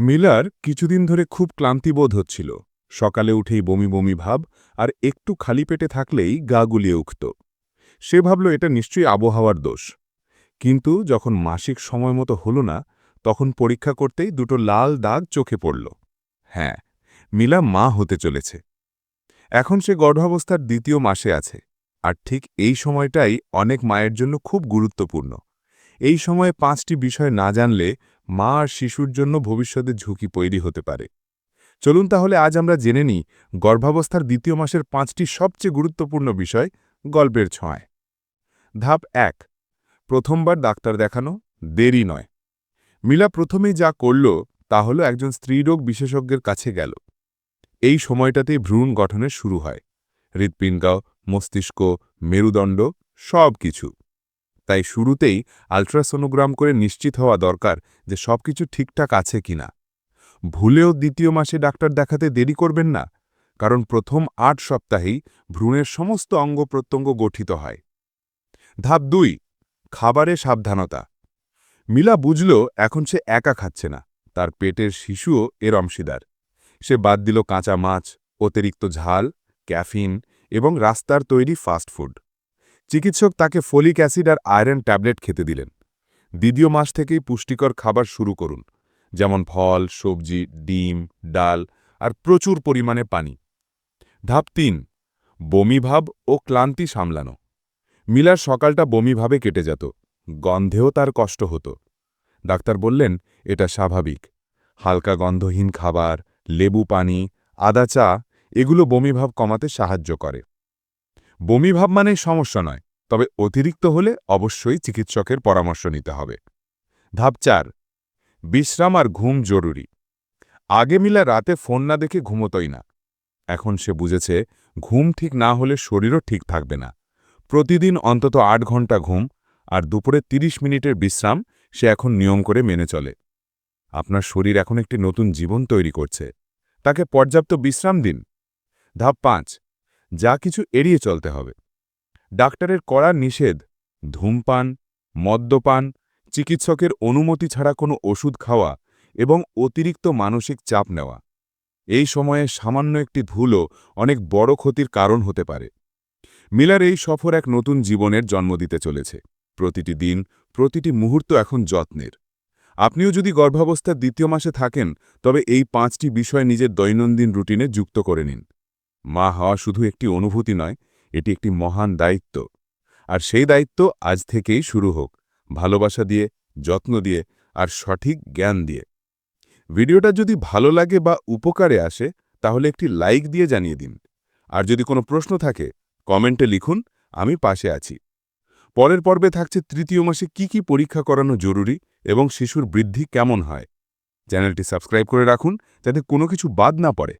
Miller কিছুদিন ধরে খুব ক্লান্তিবোধ হচ্ছিল। সকালে উঠেই বমি বমি ভাব আর একটু খালি পেটে থাকলেই গা গুলিয়ে উঠত। সে ভাবল এটা নিশ্চয়ই আবহাওয়ার দোষ। কিন্তু যখন মাসিক সময় মতো হল না, তখন পরীক্ষা করতেই দুটো লাল দাগ চোখে পড়ল। হ্যাঁ মিলা মা হতে চলেছে। এখন সে গর্ভাবস্থার দ্বিতীয় মাসে আছে। আর ঠিক এই সময়টাই অনেক মায়ের জন্য খুব গুরুত্বপূর্ণ। এই সময়ে পাঁচটি বিষয় না জানলে মা আর শিশুর জন্য ভবিষ্যতে ঝুঁকি তৈরি হতে পারে। চলুন তাহলে আজ আমরা জেনে নিই গর্ভাবস্থার দ্বিতীয় মাসের পাঁচটি সবচেয়ে গুরুত্বপূর্ণ বিষয় গল্পের ছোঁয়ায়। ধাপ এক, প্রথমবার ডাক্তার দেখানো দেরি নয়। মিলা প্রথমেই যা করল তা হল একজন স্ত্রীরোগ বিশেষজ্ঞের কাছে গেল। এই সময়টাতেই ভ্রূণ গঠনের শুরু হয়। হৃৎপিণ্ড, মস্তিষ্ক, মেরুদণ্ড সব কিছু তাই শুরুতেই আলট্রাসোনোগ্রাম করে নিশ্চিত হওয়া দরকার যে সবকিছু ঠিকঠাক আছে কিনা। ভুলেও দ্বিতীয় মাসে ডাক্তার দেখাতে দেরি করবেন না, কারণ প্রথম আট সপ্তাহেই ভ্রূণের সমস্ত অঙ্গ প্রত্যঙ্গ গঠিত হয়। ধাপ দুই, খাবারে সাবধানতা। মিলা বুঝল এখন সে একা খাচ্ছে না, তার পেটের শিশুও এর অংশীদার। সে বাদ দিল কাঁচা মাছ, অতিরিক্ত ঝাল, ক্যাফিন এবং রাস্তার তৈরি ফাস্টফুড চিকিৎসক তাকে ফলিক অ্যাসিড আর আয়রন ট্যাবলেট খেতে দিলেন। দ্বিতীয় মাস থেকেই পুষ্টিকর খাবার শুরু করুন, যেমন ফল, সবজি, ডিম, ডাল আর প্রচুর পরিমাণে পানি। ধাপ তিন, বমিভাব ও ক্লান্তি সামলানো। মিলার সকালটা বমিভাবে কেটে যেত, গন্ধেও তার কষ্ট হতো। ডাক্তার বললেন, এটা স্বাভাবিক। হালকা গন্ধহীন খাবার, লেবু পানি, আদা চা, এগুলো বমিভাব কমাতে সাহায্য করে। বমিভাব মানে সমস্যা নয়, তবে অতিরিক্ত হলে অবশ্যই চিকিৎসকের পরামর্শ নিতে হবে। ধাপ চার, বিশ্রাম আর ঘুম জরুরি। আগে মিলা রাতে ফোন না দেখে ঘুমোতই না। এখন সে বুঝেছে, ঘুম ঠিক না হলে শরীরও ঠিক থাকবে না। প্রতিদিন অন্তত আট ঘণ্টা ঘুম আর দুপুরে ৩০ মিনিটের বিশ্রাম সে এখন নিয়ম করে মেনে চলে। আপনার শরীর এখন একটি নতুন জীবন তৈরি করছে। তাকে পর্যাপ্ত বিশ্রাম দিন। ধাপ পাঁচ যা কিছু এড়িয়ে চলতে হবে। ডাক্তারের কড়া নিষেধ, ধূমপান, মদ্যপান, চিকিৎসকের অনুমতি ছাড়া কোনো ওষুধ খাওয়া এবং অতিরিক্ত মানসিক চাপ নেওয়া। এই সময়ে সামান্য একটি ধুলো অনেক বড় ক্ষতির কারণ হতে পারে। মিলার এই সফর এক নতুন জীবনের জন্ম দিতে চলেছে। প্রতিটি দিন, প্রতিটি মুহূর্ত এখন যত্নের। আপনিও যদি গর্ভাবস্থার দ্বিতীয় মাসে থাকেন, তবে এই পাঁচটি বিষয় নিজের দৈনন্দিন রুটিনে যুক্ত করে নিন। মা হওয়া শুধু একটি অনুভূতি নয়, এটি একটি মহান দায়িত্ব। আর সেই দায়িত্ব আজ থেকেই শুরু হোক, ভালোবাসা দিয়ে, যত্ন দিয়ে, আর সঠিক জ্ঞান দিয়ে। ভিডিওটা যদি ভালো লাগে বা উপকারে আসে, তাহলে একটি লাইক দিয়ে জানিয়ে দিন। আর যদি কোনো প্রশ্ন থাকে, কমেন্টে লিখুন, আমি পাশে আছি। পরের পর্বে থাকছে তৃতীয় মাসে কি কি পরীক্ষা করানো জরুরি এবং শিশুর বৃদ্ধি কেমন হয়। চ্যানেলটি সাবস্ক্রাইব করে রাখুন, যাতে কোনো কিছু বাদ না পড়ে।